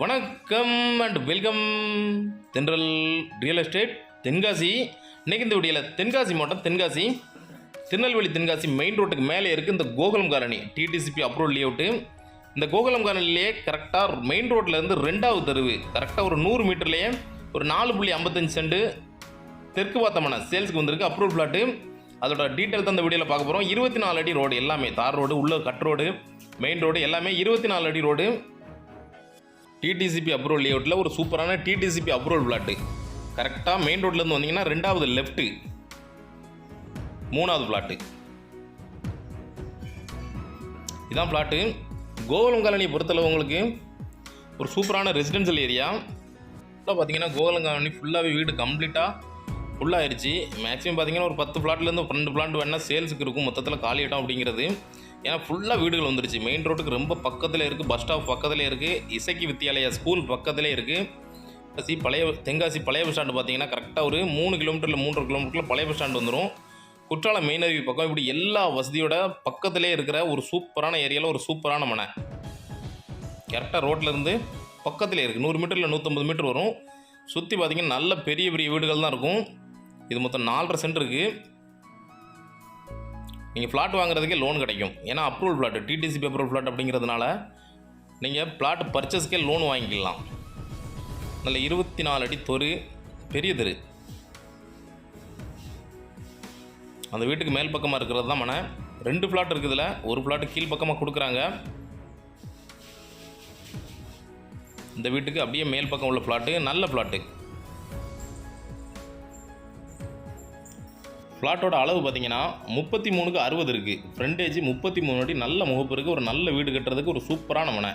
வணக்கம் and welcome Thendral real estate Tenkasi. இன்னைக்கு இந்த வீடியோவில் தென்காசி மாவட்டம் தென்காசி. திருநெல்வேலி தென்காசி மெயின் ரோட்டுக்கு மேலே இருக்குது இந்த Gokulam colony. DTCP approval layout இந்த கோகுலம் காலனிலேயே கரெக்டாக மெயின் ரோட்ல இருந்து ரெண்டாவது தெருவு. கரெக்டாக ஒரு நூறு மீட்டர்லேயே ஒரு நாலு புள்ளி ஐம்பத்தஞ்சு சென்ட் தெற்கு பார்த்தமான சேல்ஸுக்கு வந்திருக்கு அப்ரூவல் பிளாட்டு அதோட டீட்டெயில் தான் இந்த வீடியோவில் பார்க்க போகிறோம் இருபத்தி நாலு அடி ரோடு எல்லாமே. தார் ரோடு உள்ள கட் ரோடு மெயின் ரோடு எல்லாமே இருபத்தி நாலு அடி ரோடு டிடிசிபி அப்ரூவல் லேஅவுட்டில் ஒரு சூப்பரான டிடிசிபி அப்ரூவல் பிளாட்டு கரெக்டாக மெயின் ரோட்லேருந்து வந்தீங்கன்னா ரெண்டாவது லெஃப்ட்டு மூணாவது பிளாட்டு இதான் பிளாட்டு கோகுலம் காலனி பொறுத்தளவு உங்களுக்கு ஒரு சூப்பரான ரெசிடென்ஷியல் ஏரியா ஃபுல்லாக பார்த்தீங்கன்னா கோகுலம் காலனி ஃபுல்லாகவே வீடு கம்ப்ளீட்டாக ஃபுல்லாகிடுச்சு மேக்ஸிமம் பார்த்தீங்கன்னா ஒரு பத்து பிளாட்லேருந்து பன்னெண்டு பிளாட் வேணால் சேல்ஸுக்கு இருக்கும். மொத்தத்தில் காலி இடம் அப்படிங்கிறது. ஏன்னா ஃபுல்லாக வீடுகள் வந்துருச்சு மெயின் ரோட்டுக்கு ரொம்ப பக்கத்தில் இருக்குது பஸ் ஸ்டாப் பக்கத்தில் இருக்குது இசைக்கு வித்யாலயா ஸ்கூல் பக்கத்திலே இருக்குது தென்காசி பழைய தென்காசி பழைய பஸ் ஸ்டாண்டு பார்த்தீங்கன்னா கரெக்டாக ஒரு மூணு கிலோமீட்டரில் மூன்றரை கிலோமீட்டரில் பழைய பஸ் ஸ்டாண்டு வந்துடும் குற்றாலம் மெயின் அருவி பக்கம் இப்படி எல்லா வசதியோட பக்கத்திலே இருக்கிற ஒரு சூப்பரான ஏரியாவில் ஒரு சூப்பரான மனை. கரெக்டாக ரோட்லேருந்து பக்கத்தில் பக்கத்திலே இருக்குது நூறு மீட்டரில் நூற்றம்பது மீட்டர் வரும். சுற்றி பார்த்தீங்கன்னா நல்ல பெரிய பெரிய வீடுகள் தான் இருக்கும். இது மொத்தம் நாலரை சென்ட் இருக்குது நீங்கள் ஃப்ளாட் வாங்குறதுக்கே லோன் கிடைக்கும். ஏன்னா approval flat DTC paper flat அப்படிங்கிறதுனால நீங்கள் ஃப்ளாட் பர்ச்சேஸ்க்கே லோன் வாங்கிக்கலாம். நல்ல இருபத்தி நாலு அடி தொரு பெரிய தெரு. அந்த வீட்டுக்கு மேல் பக்கமாக இருக்கிறது தான் மனை. ரெண்டு ஃப்ளாட் இருக்குதுல ஒரு ஃப்ளாட்டு கீழ் பக்கமாக கொடுக்குறாங்க. இந்த வீட்டுக்கு அப்படியே மேல் பக்கம் உள்ள ஃப்ளாட்டு நல்ல ஃப்ளாட்டு ஃப்ளாட்டோட அளவு பார்த்தீங்கன்னா முப்பத்தி மூணுக்கு அறுபது இருக்குது ஃப்ரண்டேஜ் முப்பத்தி மூணு அடி நல்ல முகப்பு இருக்குது ஒரு நல்ல வீடு கட்டுறதுக்கு ஒரு சூப்பரான மனை.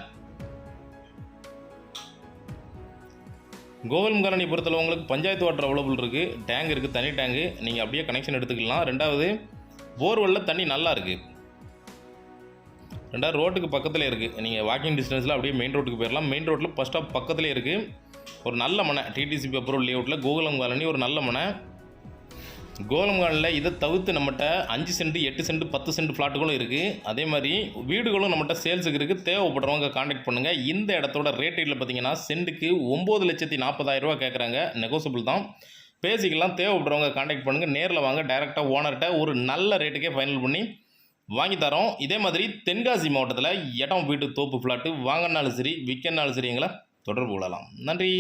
கோவலம் காலனி பொறுத்தளவு உங்களுக்கு பஞ்சாயத்து வாட்டர் அவைலபிள் இருக்குது டேங்க் இருக்குது தனி டேங்கு நீங்கள் அப்படியே கனெக்ஷன் எடுத்துக்கலாம். ரெண்டாவது போர்வெல்லில் தண்ணி நல்லா இருக்குது ரெண்டாவது ரோட்டுக்கு பக்கத்தில் இருக்குது நீங்கள் வாக்கிங் டிஸ்டன்ஸில் அப்படியே மெயின் ரோட்டுக்கு போயிடலாம் மெயின் ரோட்டில் ஃபஸ்ட் ஸ்டாப் பக்கத்துலேயே இருக்குது ஒரு நல்ல மனை. டிடிசிபி அப்புறம் லேஅவுட்டில் கோகுலம் காலனி ஒரு நல்ல மனை. கோலம்கானில் இதை தவிர்த்து நம்மகிட்ட அஞ்சு சென்ட் எட்டு சென்ட் பத்து சென்ட் ஃப்ளாட்டுகளும் இருக்குது அதே மாதிரி வீடுகளும் நம்மகிட்ட சேல்ஸுக்கு இருக்குது தேவைப்படுறவங்க காண்டாக்ட் பண்ணுங்கள் இந்த இடத்தோட ரேட் ரேட்டில் பார்த்தீங்கன்னா சென்ட்டுக்கு ஒம்பது லட்சத்தி நாற்பதாயிரம் ரூபா கேட்குறாங்க. நெகோசியபிள் தான். பேசிக்கலாம். தேவைப்படுறவங்க காண்டாக்ட் பண்ணுங்கள் நேரில் வாங்க. டைரெக்டாக ஓனர்கிட்ட ஒரு நல்ல ரேட்டுக்கே ஃபைனல் பண்ணி வாங்கி தரோம். இதே மாதிரி தென்காசி மாவட்டத்தில் இடம் வீட்டு தோப்பு ஃப்ளாட்டு வாங்கினாலும் சரி விற்கனாலும் சரி எங்களை தொடர்பு கொள்ளலாம். நன்றி.